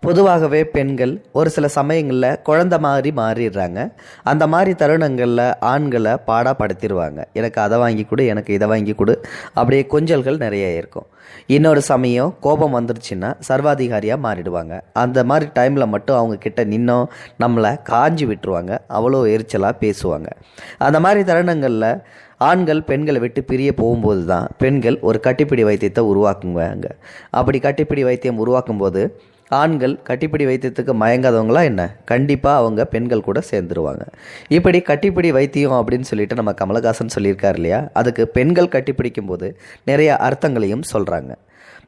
பொதுவாகவே பெண்கள் ஒரு சில சமயங்களில் குழந்த மாதிரி மாறிடுறாங்க. அந்த மாதிரி தருணங்களில் ஆண்களை பாடாப்படுத்திடுவாங்க. எனக்கு அதை வாங்கி கொடு எனக்கு இதை வாங்கி கொடு. அப்படியே கொஞ்சல்கள் நிறைய இருக்கும். இன்னொரு சமயம் கோபம் வந்துருச்சுன்னா சர்வாதிகாரியாக மாறிடுவாங்க. அந்த மாதிரி டைமில் மட்டும் அவங்க கிட்ட நின்னோம் நம்மளை காஞ்சி விட்டுருவாங்க. அவ்வளோ எரிச்சலாக பேசுவாங்க. அந்த மாதிரி தருணங்களில் ஆண்கள் பெண்களை விட்டு பிரிய போகும்போது தான் பெண்கள் ஒரு கட்டிப்பிடி வைத்தியத்தை உருவாக்குவாங்க. அப்படி கட்டிப்பிடி வைத்தியம் உருவாக்கும்போது ஆண்கள் கட்டிப்பிடி வைத்தியத்துக்கு மயங்காதவங்களா என்ன? கண்டிப்பாக அவங்க பெண்கள் கூட சேர்ந்துருவாங்க. இப்படி கட்டிப்பிடி வைத்தியம் அப்படின்னு சொல்லிட்டு நம்ம கமலஹாசன் சொல்லியிருக்கார் இல்லையா? அதுக்கு பெண்கள் கட்டிப்பிடிக்கும் போது நிறைய அர்த்தங்களையும் சொல்கிறாங்க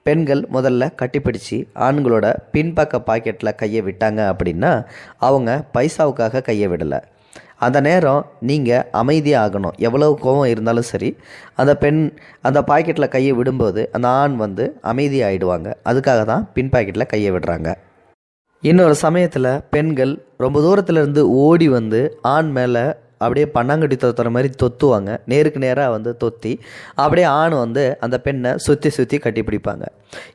பெண்கள் முதல்ல கட்டிப்பிடிச்சு ஆண்களோட பின்பக்க பாக்கெட்டில் கையை விட்டாங்க அப்படின்னா அவங்க பைசாவுக்காக கையை விடலை. அந்த நேரம் நீங்கள் அமைதியாகணும் எவ்வளோ கோபம் இருந்தாலும் சரி அந்த பெண் அந்த பாக்கெட்டில் கையை விடும்போது அந்த ஆண் வந்து அமைதியாகிடுவாங்க அதுக்காக தான் பின் பாக்கெட்டில் கையை விடுறாங்க. இன்னொரு சமயத்தில் பெண்கள் ரொம்ப தூரத்துலேருந்து ஓடி வந்து ஆண் மேலே அப்படியே பன்னாங்கட்டி தொத்துற மாதிரி தொத்துவாங்க. நேருக்கு நேராக வந்து தொத்தி அப்படியே ஆண் வந்து அந்த பெண்ணை சுற்றி சுற்றி கட்டி பிடிப்பாங்க.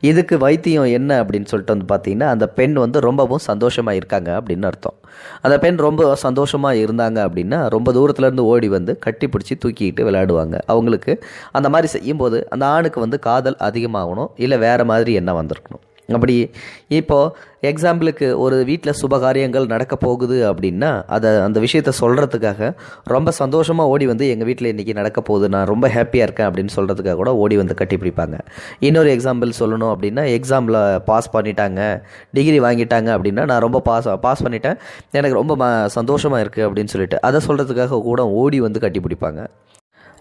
இதுக்கு வைத்தியம் என்ன அப்படின்னு சொல்லிட்டு வந்து பார்த்தீங்கன்னா அந்த பெண் வந்து ரொம்பவும் சந்தோஷமாக இருக்காங்க அப்படின்னு அர்த்தம். அந்த பெண் ரொம்ப சந்தோஷமாக இருந்தாங்க அப்படின்னா ரொம்ப தூரத்துலேருந்து ஓடி வந்து கட்டி பிடிச்சி தூக்கிக்கிட்டு விளையாடுவாங்க. அவங்களுக்கு அந்த மாதிரி செய்யும்போது அந்த ஆணுக்கு வந்து காதல் அதிகமாகணும் இல்லை வேறு மாதிரி என்ன வந்திருக்கணும். அப்படி இப்போது எக்ஸாம்பிளுக்கு ஒரு வீட்டில் சுபகாரியங்கள் நடக்க போகுது அப்படின்னா அதை அந்த விஷயத்த சொல்கிறதுக்காக ரொம்ப சந்தோஷமாக ஓடி வந்து எங்கள் வீட்டில் இன்றைக்கி நடக்க போகுது நான் ரொம்ப ஹாப்பியாக இருக்கேன் அப்படின்னு சொல்கிறதுக்காக கூட ஓடி வந்து கட்டி பிடிப்பாங்க. இன்னொரு எக்ஸாம்பிள் சொல்லணும் அப்படின்னா எக்ஸாமில் பாஸ் பண்ணிட்டாங்க டிகிரி வாங்கிட்டாங்க அப்படின்னா நான் ரொம்ப பாஸ் பாஸ் பண்ணிட்டேன் எனக்கு ரொம்ப ம சந்தோஷமாக இருக்குது அப்படின்னு சொல்லிட்டு அதை சொல்கிறதுக்காக கூட ஓடி வந்து கட்டி பிடிப்பாங்க.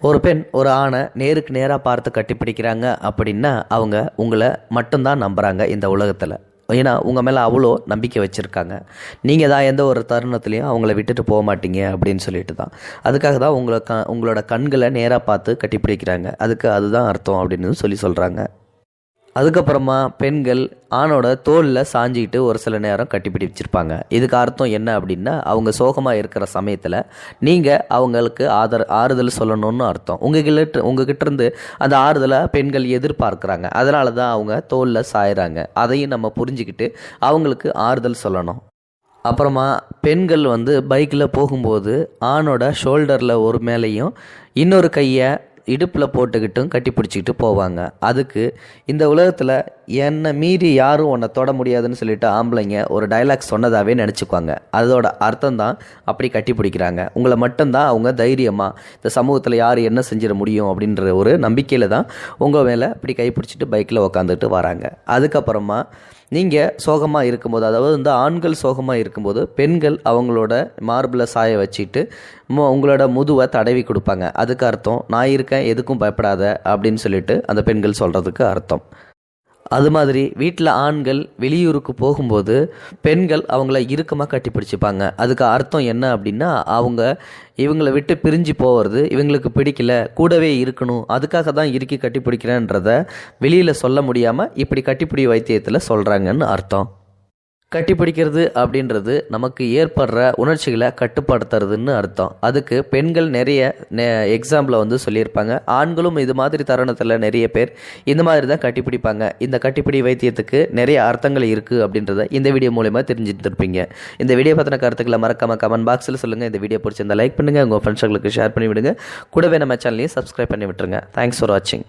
ஒரு பெண் ஒரு ஆணை நேருக்கு நேராக பார்த்து கட்டிப்பிடிக்கிறாங்க அப்படின்னா அவங்க உங்களை மட்டும்தான் நம்புகிறாங்க இந்த உலகத்தில். ஏன்னா உங்கள் மேலே அவ்வளோ நம்பிக்கை வச்சுருக்காங்க. நீங்கள் தான் எந்த ஒரு தருணத்துலையும் அவங்கள விட்டுட்டு போக மாட்டீங்க அப்படின்னு சொல்லிட்டு தான். அதுக்காக தான் உங்களை க உங்களோட கண்களை நேராக பார்த்து கட்டிப்பிடிக்கிறாங்க அதுக்கு அதுதான் அர்த்தம் அப்படின்னு சொல்லி சொல்கிறாங்க அதுக்கப்புறமா பெண்கள் ஆணோட தோலில் சாஞ்சிக்கிட்டு ஒரு சில நேரம் கட்டிப்பிடி வச்சுருப்பாங்க இதுக்கு அர்த்தம் என்ன அப்படின்னா அவங்க சோகமாக இருக்கிற சமயத்தில் நீங்கள் அவங்களுக்கு ஆதர ஆறுதல் சொல்லணும்னு அர்த்தம். உங்ககிட்ட உங்ககிட்ட இருந்து அந்த ஆறுதலை பெண்கள் எதிர்பார்க்குறாங்க. அதனால தான் அவங்க தோலில் சாயிறாங்க. அதையும் நம்ம புரிஞ்சுக்கிட்டு அவங்களுக்கு ஆறுதல் சொல்லணும். அப்புறமா பெண்கள் வந்து பைக்கில் போகும்போது ஆணோட ஷோல்டரில் ஒரு மேலேயும் இன்னொரு கையை இடுப்பில் போட்டுக்கிட்டும் கட்டி பிடிச்சிக்கிட்டு போவாங்க. அதுக்கு இந்த உலகத்தில் என்னை மீறி யாரும் உன்னை தொட முடியாதுன்னு சொல்லிட்டு ஆம்பளைங்க ஒரு டைலாக் சொன்னதாகவே நினச்சிக்குவாங்க. அதோட அர்த்தம் தான் அப்படி கட்டி பிடிக்கிறாங்க. உங்களை மட்டும்தான் அவங்க தைரியமாக இந்த சமூகத்தில் யார் என்ன செஞ்சிட முடியும் அப்படின்ற ஒரு நம்பிக்கையில் தான் உங்கள் மேலே அப்படி கை பிடிச்சிட்டு பைக்கில் உக்காந்துட்டு வராங்க. அதுக்கப்புறமா நீங்கள் சோகமாக இருக்கும்போது அதாவது வந்து ஆண்கள் சோகமாக இருக்கும்போது பெண்கள் அவங்களோட மார்பில் சாய வச்சுட்டு மு- உங்களோட முதுவை தடவி கொடுப்பாங்க. அதுக்கு அர்த்தம் நான் இருக்கேன் எதுக்கும் பயப்படாத அப்படின்னு சொல்லிட்டு அந்த பெண்கள் சொல்கிறதுக்கு அர்த்தம். அது மாதிரி வீட்டில் ஆண்கள் வெளியூருக்கு போகும்போது பெண்கள் அவங்கள இறுக்கமாக கட்டி பிடிச்சிப்பாங்க. அதுக்கு அர்த்தம் என்ன அப்படின்னா அவங்க இவங்களை விட்டு பிரிஞ்சு போகிறது இவங்களுக்கு பிடிக்கல கூடவே இருக்கணும் அதுக்காக தான் இறுக்கி கட்டி பிடிக்கிறேன்றத வெளியில் சொல்ல முடியாமல் இப்படி கட்டிப்பிடி வைத்தியத்தில் சொல்கிறாங்கன்னு அர்த்தம். கட்டிப்பிடிக்கிறது அப்படின்றது நமக்கு ஏற்படுற உணர்ச்சிகளை கட்டுப்படுத்துறதுன்னு அர்த்தம். அதுக்கு பெண்கள் நிறைய எக்ஸாம்பிளை வந்து சொல்லியிருப்பாங்க. ஆண்களும் இது மாதிரி தருணத்தில் நிறைய பேர் இந்த மாதிரி தான் கட்டிப்பிடிப்பாங்க. இந்த கட்டிப்பிடி வைத்தியத்துக்கு நிறைய அர்த்தங்கள் இருக்குது அப்படின்றத இந்த வீடியோ மூலயமா தெரிஞ்சுருப்பீங்க இந்த வீடியோ பற்றின கருத்துக்களை மறக்காம கமெண்ட் பாக்ஸில் சொல்லுங்கள் இந்த வீடியோ பிடிச்சிருந்தா லைக் பண்ணுங்கள் உங்கள் ஃப்ரெண்ட்ஸ்களுக்கு ஷேர் பண்ணி விடுங்க கூடவே நம்ம சேனலையும் சப்ஸ்கிரைப் பண்ணி விட்டுருங்க. தேங்க்ஸ் ஃபார் வாட்சிங்